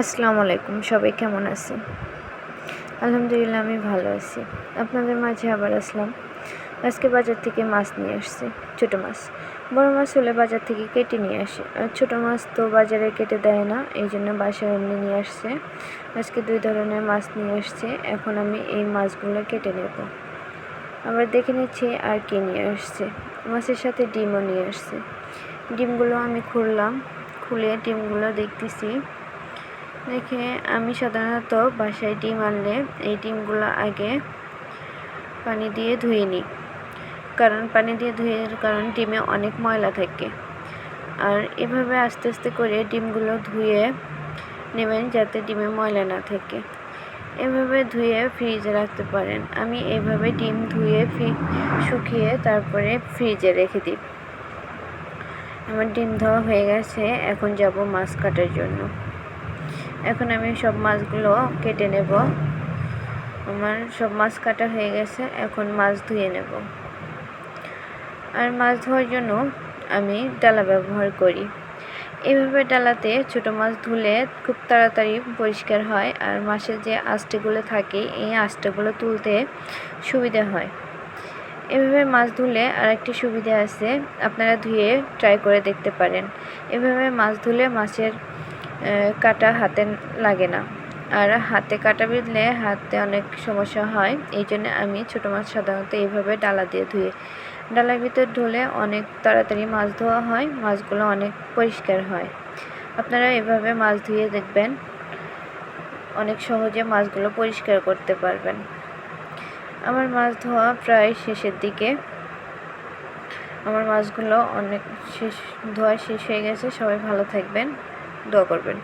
আসসালামু আলাইকুম, সবাই কেমন আছেন? আলহামদুলিল্লাহ, আমি ভালো আছি। আপনাদের মাঝে আবার আসলাম। আজকে বাজার থেকে মাছ নিয়ে আসছি, ছোটো মাছ। বড় মাছ হলে বাজার থেকে কেটে নিয়ে আসে। আর ছোটো মাছ তো বাজারে কেটে দেয় না, এই জন্য বাসায় এমনি নিয়ে আসছে। আজকে দুই ধরনের মাছ নিয়ে আসছে, এখন আমি এই মাছগুলো কেটে নেব। আবার দেখে নিচ্ছি আর কে নিয়ে আসছে। মাছের সাথে ডিমও নিয়ে আসছে। ডিমগুলো আমি খুললাম, খুলে ডিমগুলো দেখতেছি। দেখে, আমি সাধারণত বাসায় ডিম আনলে এই ডিমগুলো আগে পানি দিয়ে ধুয়ে নিই। কারণ পানি দিয়ে ধুয়ে কারণ ডিমে অনেক ময়লা থাকে। আর এভাবে আস্তে আস্তে করে ডিমগুলো ধুয়ে নেবেন যাতে ডিমে ময়লা না থাকে। এভাবে ধুয়ে ফ্রিজে রাখতে পারেন। আমি এভাবে ডিম ধুয়ে শুকিয়ে তারপরে ফ্রিজে রেখে দিই। আমার ডিম ধোয়া হয়ে গেছে, এখন যাব মাছ কাটার জন্য। এখন আমি সব মাছগুলো কেটে নেব। আমার সব মাছ কাটা হয়ে গেছে, এখন মাছ ধুয়ে নেব। আর মাছ ধোয়ার জন্য আমি ডালা ব্যবহার করি। এভাবে ডালাতে ছোট মাছ ধুলে খুব তাড়াতাড়ি পরিষ্কার হয় আর মাছের যে আষ্টেগুলো থাকে, এই আষ্টেগুলো তুলতে সুবিধা হয়। এভাবে মাছ ধুলে আর একটি সুবিধা আছে, আপনারা ধুয়ে ট্রাই করে দেখতে পারেন। এভাবে মাছ ধুলে মাছের কাটা হাতে লাগে না। আর হাতে কাটা বিঁধলে হাতে অনেক সমস্যা হয়। এই জন্য আমি ছোটো মাছ সাধারণত এইভাবে ডালা দিয়ে ধুয়ে, ডালার ভিতর ঢুলে অনেক তাড়াতাড়ি মাছ ধোয়া হয়, মাছগুলো অনেক পরিষ্কার হয়। আপনারা এভাবে মাছ ধুয়ে দেখবেন, অনেক সহজে মাছগুলো পরিষ্কার করতে পারবেন। আমার মাছ ধোয়া প্রায় শেষের দিকে। আমার মাছগুলো অনেক শেষ, ধোয়া শেষ হয়ে গেছে, সবাই ভালো থাকবেন। দোয়া করবেন।